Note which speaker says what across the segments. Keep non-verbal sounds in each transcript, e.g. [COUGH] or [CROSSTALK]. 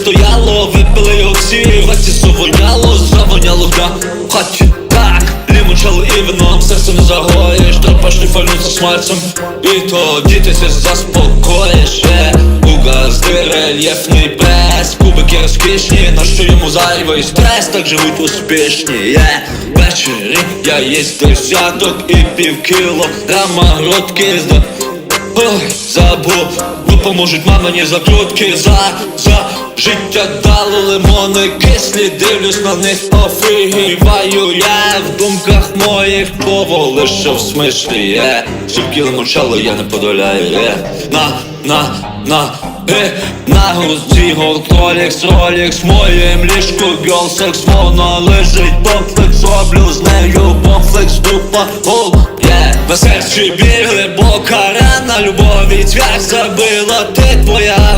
Speaker 1: Стояло, випили його всі, в хаті совоняло, завоняло да хаті так, лімончало і вином, серце не загоїш, треба шліфануться смальцем. І тоді ти се заспокоїш, е, угазди рельєфний прес Кубики розкішні, на що йому зайвий стрес, так живуть успішні, е. Ввечері я їсть десяток і пів кіло грама грудки зда Ой, забув, допоможуть мамині закрутки за, за життя дало лимони. Кислі, дивлюсь на них. Офігіваю я. В думках моїх поволише в смислі є. Скільки лимончало я не подоляю. Є На, на, на, е, на грузі гортолікс, ролікс, моїм ліжку гьолсекс, воно лежить комплекс, роблю з нею комплекс, дупа, гол, є. На серці біль глибока любові цвях забила ти твоя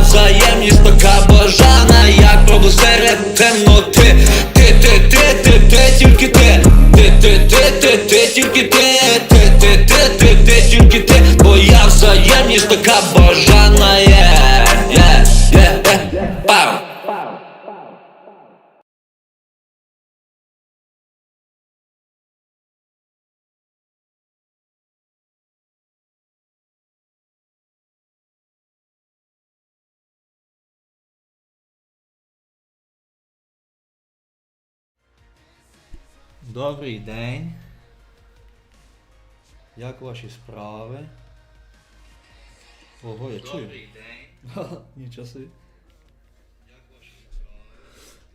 Speaker 2: Добрий день. Як ваші справи? Ого, я чую. Добрий день. [LAUGHS] Нічого собі.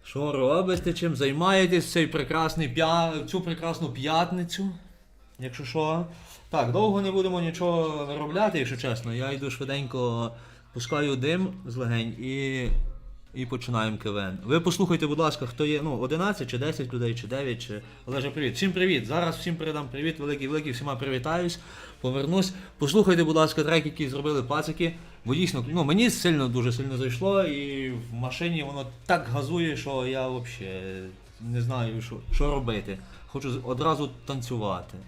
Speaker 2: Що робите, чим займаєтесь в цей прекрасний п'я... цю прекрасну п'ятницю? Якщо що. Так, довго не будемо нічого виробляти, якщо чесно. Я йду швиденько, пускаю дим з легень і, і починаємо КВН. Ви послухайте, будь ласка, хто є, ну, 11 чи 10 людей, чи 9, чи. Олеже, привіт. Всім привіт. Зараз всім передам привіт, великий, великий, всіма привітаюсь, повернусь. Послухайте, будь ласка, трек, який зробили пацики. Бо дійсно, ну мені сильно дуже сильно зайшло, і в машині воно так газує, що я взагалі не знаю, що, що робити. Хочу одразу танцювати.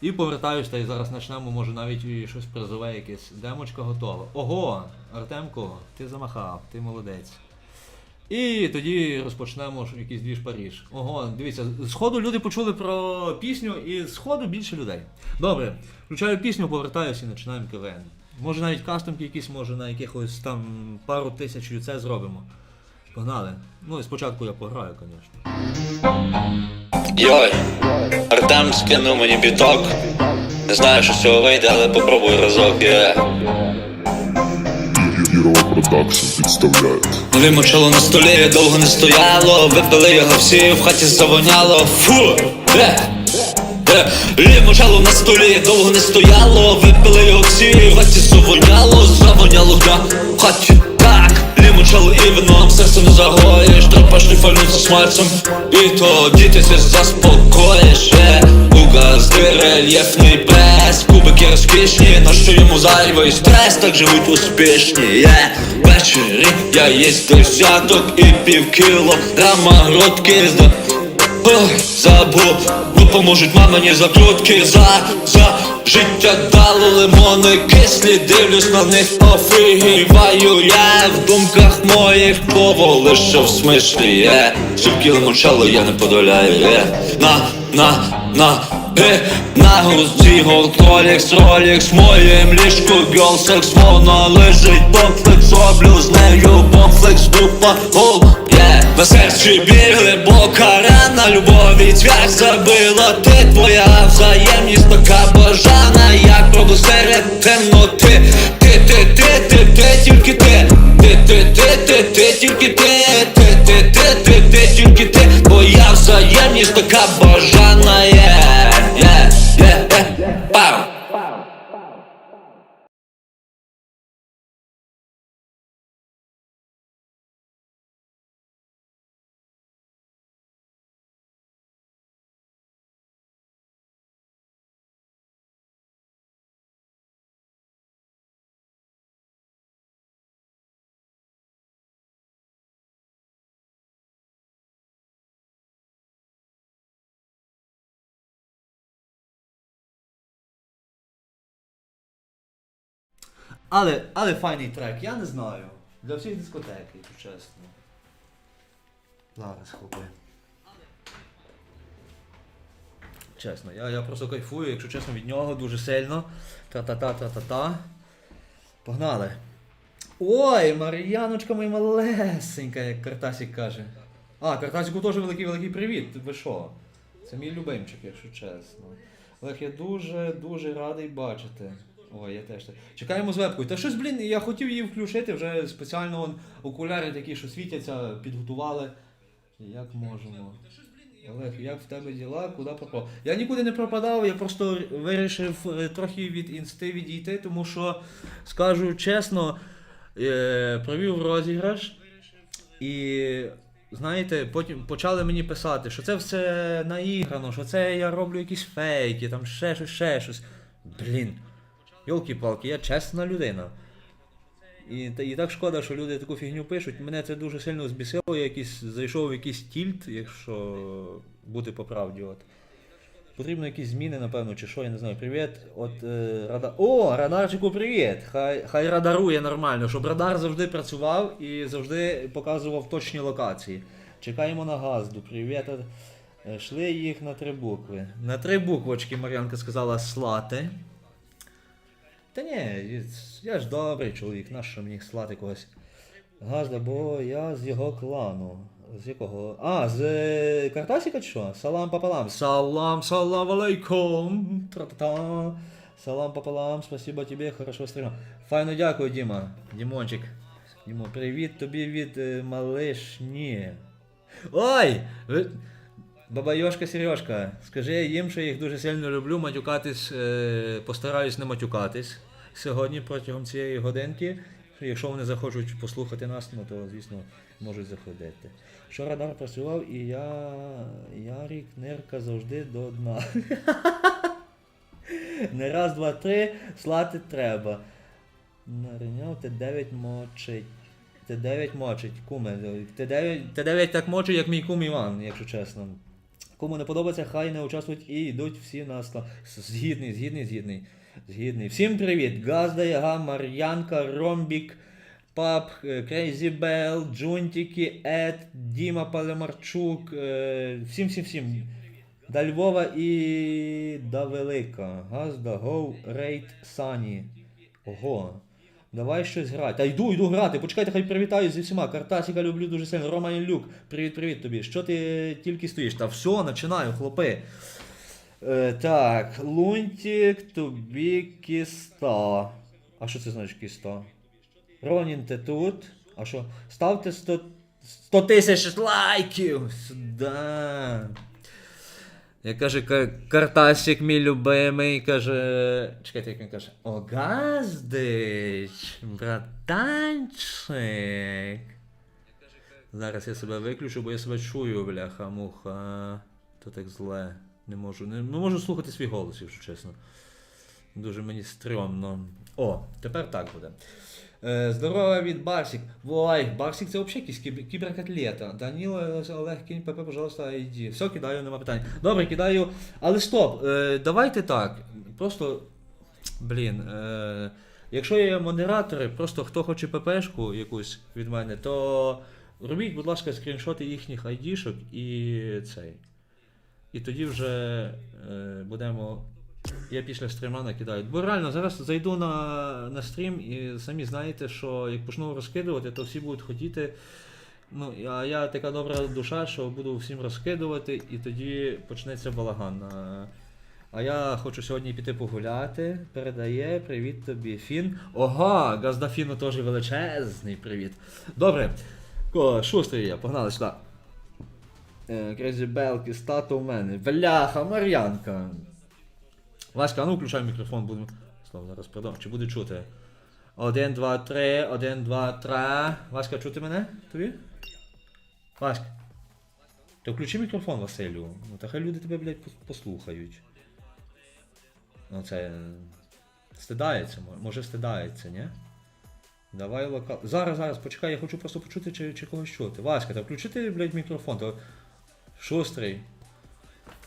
Speaker 2: І повертаюсь, та й зараз почнемо, може навіть і щось призове, якесь. Демочка готова. Ого, Артемко, ти замахав, ти молодець. І тоді розпочнемо якийсь двіж Паріж. Ого, дивіться, з люди почули про пісню, і з більше людей. Добре, включаю пісню, повертаюся і починаємо КВН. Може навіть кастомки якісь, може на якихось там пару тисяч це зробимо. Погнали. Ну і спочатку я пограю, звісно.
Speaker 1: Йой, Артем скинув мені біток Не знаю, що з цього вийде, але попробую разок, є
Speaker 3: Гірова Продакшн представляють.
Speaker 1: мочало на столі довго не стояло, випили його всі, в хаті завоняло. Фу! де? Е! Лимончало на столі довго не стояло, випили його всі, в хаті завоняло, завоняло, да, в хаті Лимончало і вином, серце не загоїш, треба шліфануться смальцем. І тоді ти се заспокоїш, е, угазди рельєфний прес, кубики розкішні, на що йому зайвий стрес, так живуть успішні, є Ввечері я їсть десяток і пів кіло грама грудки забув, допоможуть мамині закрутки. За, за життя дало лимони кислі, дивлюсь на них офігіваю я. В думках моїх поволише в смислі є. Скільки лимончало я не подоляю. Є. На, на, на, е, на грузі гортолікс, ролікс, моїм ліжку гьолсекс, воно лежить комплекс, роблю з нею комплекс, дупа, гол, є На серці біль глибока рана, любові цвях забила. Ти твоя взаємність така бажана, як пробу серед темноти. Ти, ти, ти, ти, ти, тільки ти. Ти, ти, ти, ти, ти, тільки ти. Ти, ти, ти, ти, ти, тільки ти. Твоя взаємність така бажана,
Speaker 2: Але, але файний трек, я не знаю. Для всіх дискотек, якщо чесно. Зараз хлопи. Чесно, я, я просто кайфую, якщо чесно, від нього дуже сильно. Та-та-та-та-та-та. Погнали. Ой, Мар'яночка моя малесенька, як Картасік каже. А, Картасіку теж великий великий привіт. Ви що? Це мій любимчик, якщо чесно. Олег, я дуже дуже радий бачити. Ой, я теж так. Чекаємо з вебкою. Та щось, блін, я хотів її включити, вже спеціально вон, окуляри такі, що світяться, підготували. Як можемо. Олег, як в тебе діла? Куди пропав? Я нікуди не пропадав, я просто вирішив е, трохи від інсти відійти, тому що, скажу чесно, е, провів розіграш. І знаєте, потім почали мені писати, що це все наіграно, що це я роблю якісь фейки, там ще щось, ще щось. Блін. Йолки-палки, я чесна людина. І, і так шкода, що люди таку фігню пишуть. Мене це дуже сильно збісило, я якийсь, зайшов в якийсь тільт, якщо бути по правді. От. Потрібно якісь зміни, напевно, чи що, я не знаю. Привіт. От е, рада... О, радарчику, привіт! Хай, хай радарує нормально, щоб радар завжди працював і завжди показував точні локації. Чекаємо на газду. Привіт. Е, Шли їх на три букви. На три буквочки Мар'янка сказала слати. Та ні, я ж добрий чоловік, нащо мені слати когось? Газда, бо я з його клану. З якого? А, з Картасіка чи що? Салам пополам. Салам, салам алейкум. Тра-та-та. Салам пополам, спасибо тобі, хорошо стрімав. Файно дякую, Діма. Дімончик. Дімо, привіт тобі від е, малишні. Ой! Баба Йошка Сережка, скажи їм, що я їх дуже сильно люблю, матюкатись, е, постараюсь не матюкатись сьогодні протягом цієї годинки. Якщо вони захочуть послухати нас, ну то звісно можуть заходити. Що радар працював, і я. Ярік Нирка завжди до дна. [LAUGHS] Не раз, два, три, слати треба. Нариняв Т9 мочить. Т9 мочить, куме. Т9, Т9 так мочить, як мій кум Іван, якщо чесно. Кому не подобається, хай не участвують і йдуть всі на склад. Згідний, згідний, згідний. Згідний. Всім привіт! Газда, Яга, Мар'янка, Ромбік, Пап, е, Крейзі Белл, Джунтіки, Ед, Діма Палемарчук. е, Всім, всім, всім. До Львова і до Велика. Газда, Гоу, Рейд, Сані. Ого. Давай щось грати. Та йду, йду грати. Почекайте, хай привітаю зі всіма. Картасіка люблю дуже сильно. Рома Люк, привіт, привіт тобі. Що ти тільки стоїш? Та все, починаю, хлопи. Е, так, Лунтік, тобі кіста. А що це значить кіста? Ронін, ти тут. А що? Ставте 100, 100 тисяч лайків! Сюда. Я каже, «Ка- Картасик мій любимий, каже. Чекайте, як він каже. Огаздич, братанчик. Зараз я себе виключу, бо я себе чую, бляха, муха. То так зле. Не можу. Не, не можу слухати свій голос, якщо чесно. Дуже мені стрьомно. О, тепер так буде. Е, здорово від Барсік. Ой, Барсік це взагалі якийсь кіб- кіберкотлета. Даніло, Олег, кинь ПП, пожалуйста, ID. Все, кидаю, нема питань. Добре, кидаю. Але стоп, е, давайте так. Просто. Блін. Е, якщо є модератори, просто хто хоче ППшку якусь від мене, то робіть, будь ласка, скріншоти їхніх айдішок і цей. І тоді вже е, будемо. Я після стріма накидаю. Бо реально зараз зайду на, на стрім і самі знаєте, що як почну розкидувати, то всі будуть хотіти. Ну, а я така добра душа, що буду всім розкидувати, і тоді почнеться балаган. А, я хочу сьогодні піти погуляти. Передає привіт тобі, Фін. Ого, газда Фіну теж величезний привіт. Добре. Шустрий я, погнали сюди. Крезі Белки, стату у мене. Бляха, Мар'янка. Васька, а ну включай мікрофон, будемо. Слава, зараз придам. Чи буде чути? Один, два, три, один, два, три. Васька, чути мене? Тобі? Васька. То включи мікрофон, Василю. Ну та хай люди тебе, блядь, послухають. Ну це. е, Стидається, може стидається, ні? Давай локал. Зараз, зараз, почекай, я хочу просто почути, чи, чи когось чути. Васька, та включи ти, блядь, мікрофон, то шустрий.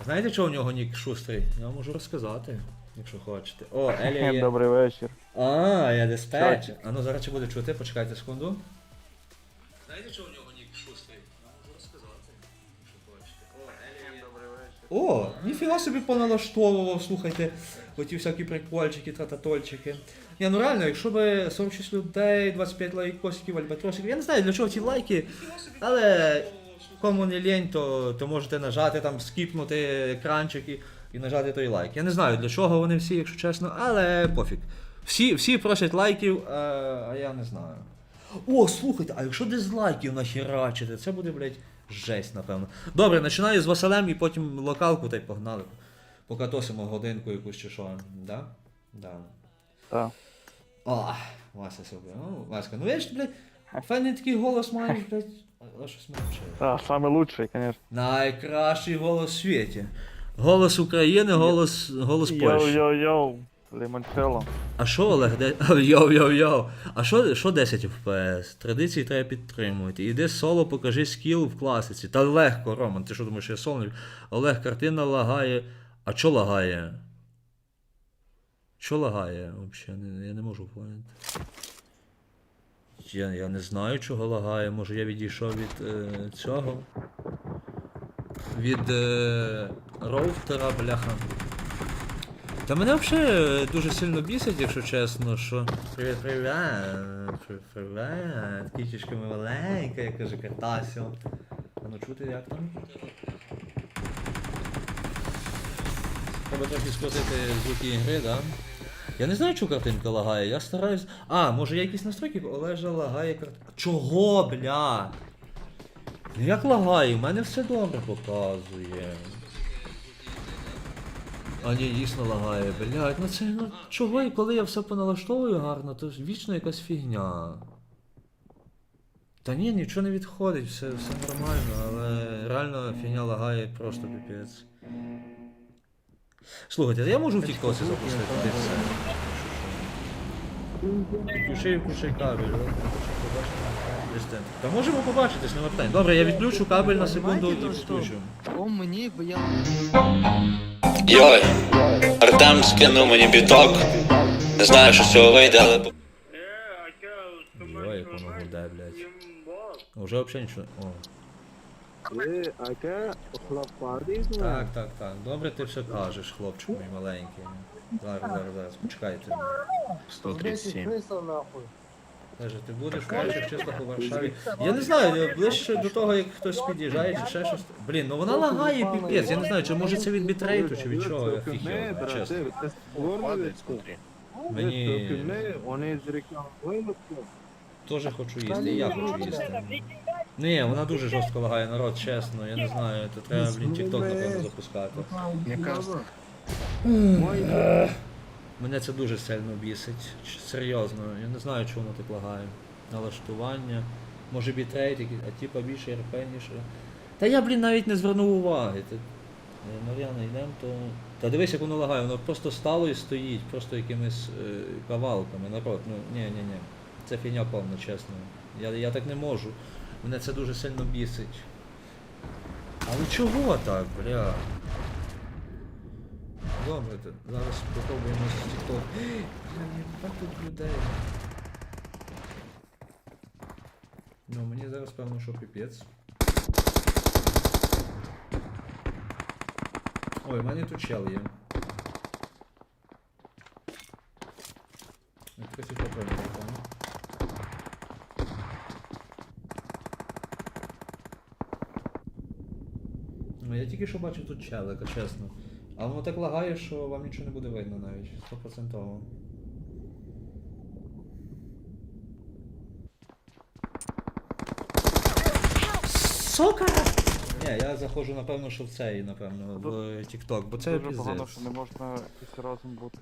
Speaker 2: Знаєте, чого у нього нік шустрий? Я вам можу розказати, якщо хочете. О, [LAUGHS] Елія є.
Speaker 4: Добрий вечір.
Speaker 2: А, я диспетчер. А ну зараз чи буде чути, почекайте секунду. Знаєте, чого у нього нік шустрий? Я можу розказати. якщо хочете. О, Елім добрий вечір. О, ніфіга собі поналаштовував, слухайте, оті всякі прикольчики, трататольчики. Ні, ну реально, якщо би 46 людей, 25 лайкосиків, альбатросиків, я не знаю для чого ці лайки, але кому не лінь, то, то можете нажати там, скіпнути екранчик і, і нажати той лайк. Я не знаю для чого вони всі, якщо чесно, але пофіг. Всі, всі просять лайків, а, а я не знаю. О, слухайте, а якщо дизлайків нахерачити, це буде, блядь, жесть, напевно. Добре, починаю з Василем і потім локалку та й погнали. Покатосимо годинку якусь чи що. Да? Да.
Speaker 4: Так.
Speaker 2: О, Вася супер. Ну, Васька, ну я ж, блядь, файний такий голос маєш, блядь, але щось.
Speaker 4: Так, саме лучший, конечно.
Speaker 2: Найкращий голос в світі. Голос України, голос, голос Польщі.
Speaker 4: Йоу-йоу-йоу. Лимончелло.
Speaker 2: А що Олег, де... [LAUGHS] Йоу-йоу-йоу. А що, що 10 FPS? Традиції треба підтримувати. Іди соло, покажи скіл в класиці. Та легко, Роман, ти що думаєш, я соло? Олег, картина лагає. А чо лагає? Що лагає? Взагалі, я не можу поняти. Я, я не знаю, чого лагає. Може я відійшов від е, цього. Від е, роутера, бляха. Та мене взагалі дуже сильно бісить, якщо чесно, що. Привіт, привіт, привіт, кічечка маленька, як каже Картасіо. А ну чути як там? Треба трохи скотити звуки ігри, да? Я не знаю, чого картинка лагає, я стараюсь. А, може є якісь настройки, Олежа лагає картинка. Чого, бля? Ну як лагає? У мене все добре показує. А ні, дійсно лагає, блядь, ну це ну чого і коли я все поналаштовую гарно, то вічно якась фігня. Та ні, нічого не відходить, все, все нормально, але реально фігня лагає просто піпець. Слухайте, я можу в тіктоці запустити все. Включи, включи кабель. Та можемо побачитись, нема питань. Добре, я відключу кабель на секунду і підключу.
Speaker 5: О, мені, бо я
Speaker 1: Йой, Артем скинув мені біток. Не знаю, що з цього вийде, але.
Speaker 2: Йой, як воно гуде, блядь. Уже взагалі нічого. О. Так, так, так. Добре ти все кажеш, хлопчик мій маленький. Зараз, зараз, зараз, почекайте.
Speaker 6: 137. нахуй.
Speaker 2: Каже, ти будеш в перших числах у Варшаві. Я не знаю, ближче до того, як хтось під'їжджає чи ще щось. Блін, ну вона лагає піпець, я не знаю, чи може це від бітрейту, чи від чого, я фіг його чесно. Мені
Speaker 6: Вони з
Speaker 2: теж хочу їсти, і я хочу їсти. Ні, вона дуже жорстко лагає народ, чесно, я не знаю, то треба, блін, тік-ток, напевно, запускати.
Speaker 5: Яка
Speaker 2: Мене це дуже сильно бісить. Серйозно, я не знаю, чому так лагає. Налаштування. Може бітрейт, а типа більше РП-ніше. Та я, блін, навіть не звернув уваги. Е, Мар'яна, йдемо, то. Та дивись, як воно лагає, воно просто стало і стоїть, просто якимись е, кавалками. Народ, ну ні, ні, ні. Це фігня повна, чесно. Я, я так не можу. Мене це дуже сильно бісить. Але чого так, бля? Добре, то зараз спробуємо з TikTok. Бля, як тут людей. Ну, мені зараз певно, що піпець. Ой, в мене тут чел є. Якось і попробуємо, певно. Ну я тільки що бачив тут челика, чесно. А воно так лагає, що вам нічого не буде видно навіть. Стопроцентово. Сука! Ні, я заходжу, напевно, що в цей, напевно, в TikTok, бо це
Speaker 4: Дуже погано, що не можна якось разом бути.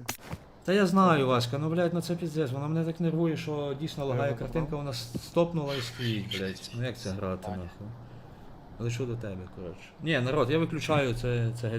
Speaker 2: Та я знаю, Васька, ну блядь, ну це піздець, вона мене так нервує, що дійсно лагає картинка, вона стопнула і стоїть, блядь. Ну як це грати, нахуй? Лечу до тебе, коротше. Ні, народ, я виключаю це, це геть